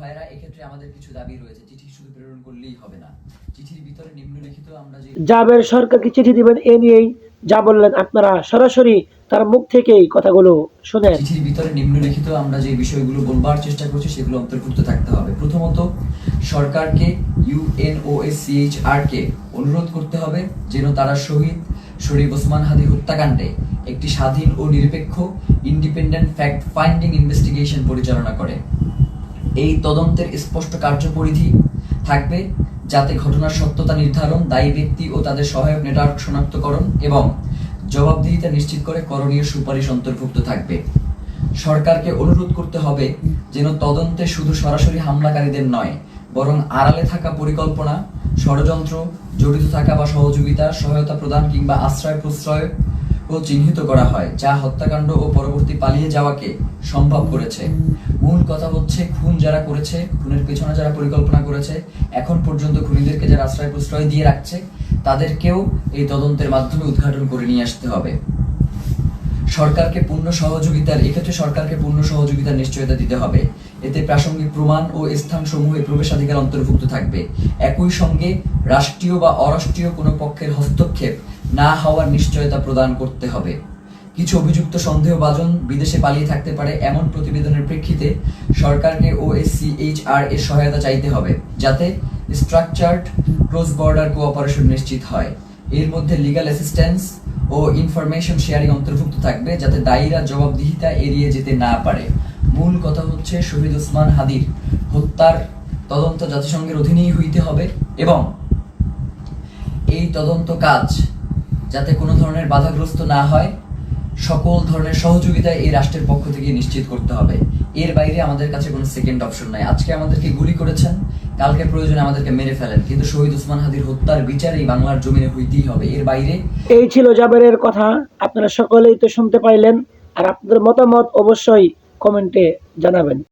ভাইরা এক্ষেত্রে আমাদের কিছু দাবি রয়েছে। চিঠি শুধু প্রেরণ করলেই হবে না। চিঠির ভিতরে নিম্নলিখিত আমরা যে জাবের সরকারকে চিঠি দিবেন এ নিয়েই যা বললেন আপনারা সরাসরি তার মুখ থেকেই কথাগুলো শুনেন। চিঠির ভিতরে নিম্নলিখিত আমরা যে বিষয়গুলো বলবার চেষ্টা করছি সেগুলো অন্তর্ভুক্ত থাকতে হবে। প্রথমত সরকারকে ইউএনওএসিএইচআর কে অনুরোধ করতে হবে যেন তারা শহীদ শরীফ ওসমান হাদি হত্যাকাণ্ডে একটি স্বাধীন ও নিরপেক্ষ ইন্ডিপেন্ডেন্ট ফ্যাক্ট ফাইন্ডিং ইনভেস্টিগেশন পরিচালনা করে। এই তদন্তের স্পষ্ট কার্যপরিধি থাকবে যাতে ঘটনার সত্যতা নির্ধারণ, দায়ী ব্যক্তি ও তাদের সহায়ক নেটওয়ার্ক শনাক্তকরণ এবং জবাবদিহিতা নিশ্চিত করে করণীয় সুপারিশ অন্তর্ভুক্ত থাকবে। সরকারকে অনুরোধ করতে হবে যেন তদন্তে শুধু সরাসরি হামলাকারীদের নয়, বরং আড়ালে থাকা পরিকল্পনা, ষড়যন্ত্র, জড়িত থাকা বা সহযোগিতা, সহায়তা প্রদান কিংবা আশ্রয় প্রশ্রয় ও চিহ্নিত করা হয়, যা হত্যাকাণ্ড ও পরবর্তী পালিয়ে যাওয়াকে সম্ভব করেছে। মূল কথা হচ্ছে খুন যারা করেছে, খুনের পেছনে যারা পরিকল্পনা করেছে, এখন পর্যন্ত খুনিদেরকে যারা আশ্রয় প্রশ্রয় দিয়ে রাখছে, তাদেরকেও এই তদন্তের মাধ্যমে উদ্ঘাটন করে নিয়ে আসতে হবে। সরকারকে পূর্ণ সহযোগিতার এক্ষেত্রে সরকারকে পূর্ণ সহযোগিতার নিশ্চয়তা দিতে হবে। এতে প্রাসঙ্গিক প্রমাণ ও স্থানসমূহে প্রবেশাধিকার অন্তর্ভুক্ত থাকবে। একই সঙ্গে রাষ্ট্রীয় বা অরাষ্ট্রীয় কোনো পক্ষের হস্তক্ষেপ না হওয়ার নিশ্চয়তা প্রদান করতে হবে। কিছু অভিযুক্ত সন্দেহভাজন বিদেশে পালিয়ে থাকতে পারে এমন প্রতিবেদনের প্রেক্ষিতে সরকারকে ওএসসিএইচআর এর সহায়তা চাইতে হবে, যাতে স্ট্রাকচার্ড ক্রস বর্ডার কোঅপারেশন নিশ্চিত হয়। এর মধ্যে লিগ্যাল অ্যাসিস্ট্যান্স ও ইনফরমেশন শেয়ারিং অন্তর্ভুক্ত থাকবে, যাতে দায়ীরা জবাবদিহিতা এড়িয়ে যেতে না পারে। মূল কথা হচ্ছে শহীদ ওসমান হাদির হত্যার তদন্ত জাতিসংঘের অধীনেই হইতে হবে এবং এই তদন্ত কাজ যাতে কোনো ধরনের বাধাগ্রস্ত না হয় সকল ধরনের সহযোগিতা এই রাষ্ট্রের পক্ষ থেকে নিশ্চিত করতে হবে। এর বাইরে আমাদের কাছে কোনো সেকেন্ড অপশন নাই। আজকে আমাদেরকে গুলি করেছেন, কালকে প্রয়োজনে আমাদেরকে মেরে ফেলেন। কিন্তু শহীদ উসমান হাদির হত্যার বিচার বাংলার জমিনে হইতেই হবে। এর বাইরে এই ছিল জাবেরের কথা। আপনারা সকলেই তো শুনতে পাইলেন, আর আপনাদের মতামত অবশ্যই কমেন্টে জানাবেন।